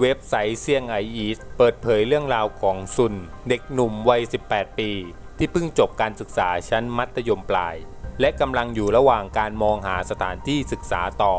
เว็บไซต์เซี่ยงไออีสเปิดเผยเรื่องราวของซุน เด็กหนุ่มวัย 18 ปี ที่เพิ่งจบการศึกษาชั้นมัธยมปลาย และกำลังอยู่ระหว่างการมองหาสถานที่ศึกษาต่อ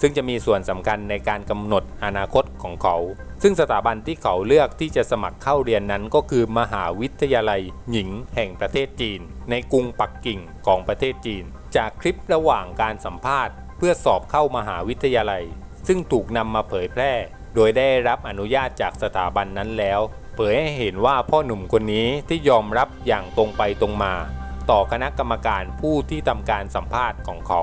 ซึ่งจะมีส่วนสำคัญในการกำหนดอนาคตของเขา ซึ่งสถาบันที่เขาเลือกที่จะสมัครเข้าเรียนนั้นก็คือมหาวิทยาลัย หญิง แห่งประเทศจีน ในกรุงปักกิ่งของประเทศจีน จากคลิประหว่างการสัมภาษณ์ เพื่อสอบเข้ามหาวิทยาลัย ซึ่งถูกนำมาเผยแพร่ โดยได้รับอนุญาตจากสถาบันนั้นแล้ว เผยให้เห็นว่าพ่อหนุ่มคนนี้ที่ยอมรับอย่างตรงไปตรงมา ต่อคณะกรรมการผู้ที่ทำการสัมภาษณ์ของเขา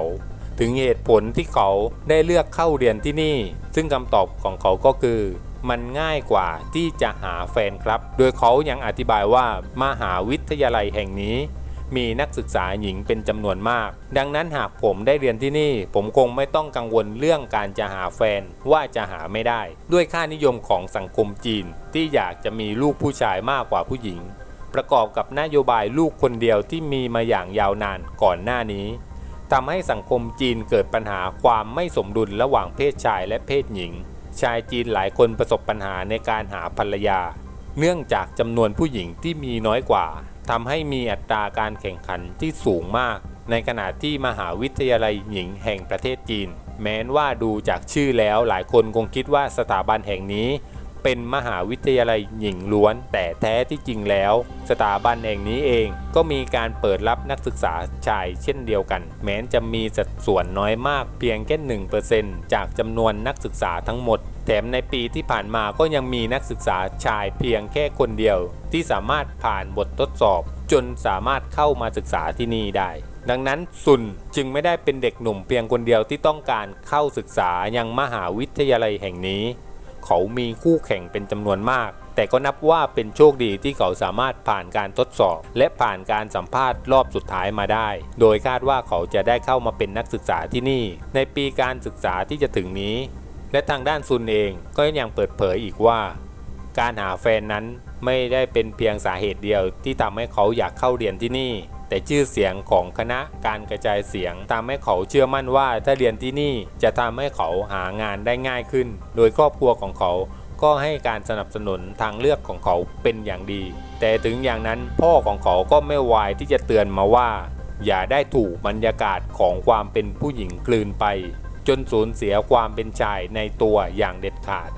ถึงเหตุผลที่เขาได้เลือกเข้าเรียนที่นี่ ซึ่งคำตอบของเขาก็คือ มันง่ายกว่าที่จะหาแฟนครับ โดยเขายังอธิบายว่ามหาวิทยาลัยแห่งนี้ มีนักศึกษาหญิงเป็นจำนวนมาก ดังนั้นหากผมได้เรียนที่นี่ ผมคงไม่ต้องกังวลเรื่องการจะหาแฟนว่าจะหาไม่ได้ ด้วยค่านิยมของสังคมจีน ที่อยากจะมีลูกผู้ชายมากกว่าผู้หญิง ประกอบกับนโยบายลูกคนเดียวที่มีมาอย่างยาวนานก่อนหน้านี้ทำให้สังคมจีนเกิดปัญหาความไม่สมดุลระหว่างเพศชายและเพศหญิง ชายจีนหลายคนประสบปัญหาในการหาภรรยา เนื่องจากจำนวนผู้หญิงที่มีน้อยกว่าทำให้มีอัตราการแข่งขันที่สูงมาก ในขณะที่มหาวิทยาลัยหญิงแห่งประเทศจีน แม้นว่าดูจากชื่อแล้วหลายคนคงคิดว่าสถาบันแห่งนี้ เป็นมหาวิทยาลัยหญิงล้วน แต่แท้ที่จริงแล้ว สถาบันแห่งนี้เองก็มีการเปิดรับนักศึกษาชายเช่นเดียวกัน แม้จะมีสัดส่วนน้อยมากเพียงแค่หนึ่งเปอร์เซนต์จากจำนวนนักศึกษาทั้งหมด แถมในปีที่ผ่านมาก็ยังมีนักศึกษาชายเพียงแค่คนเดียว ที่สามารถผ่านบททดสอบ จนสามารถเข้ามาศึกษาที่นี่ได้ดังนั้นซุนจึงไม่ได้เป็นเด็กหนุ่มเพียงคนเดียวที่ต้องการเข้าศึกษายังมหาวิทยาลัยแห่งนี้ เขามีคู่แข่งเป็นจำนวนมาก แต่ก็นับว่าเป็นโชคดีที่เขาสามารถผ่านการทดสอบ และผ่านการสัมภาษณ์รอบสุดท้ายมาได้ โดยคาดว่าเขาจะได้เข้ามาเป็นนักศึกษาที่นี่ ในปีการศึกษาที่จะถึงนี้ และทางด้านซุนเองก็ยังเปิดเผยอีกว่า การหาแฟนนั้นไม่ได้เป็นเพียงสาเหตุเดียวที่ทำให้เขาอยากเข้าเรียนที่นี่ แต่ชื่อเสียงของคณะการกระจายเสียงทำให้เขาเชื่อมั่นว่าถ้าเรียนที่นี่จะทำให้เขาหางานได้ง่ายขึ้น โดยครอบครัวของเขาก็ให้การสนับสนุนทางเลือกของเขาเป็นอย่างดี แต่ถึงอย่างนั้นพ่อของเขาก็ไม่วายที่จะเตือนมาว่า อย่าได้ถูกบรรยากาศของความเป็นผู้หญิงกลืนไป จนสูญเสียความเป็นชายในตัวอย่างเด็ดขาด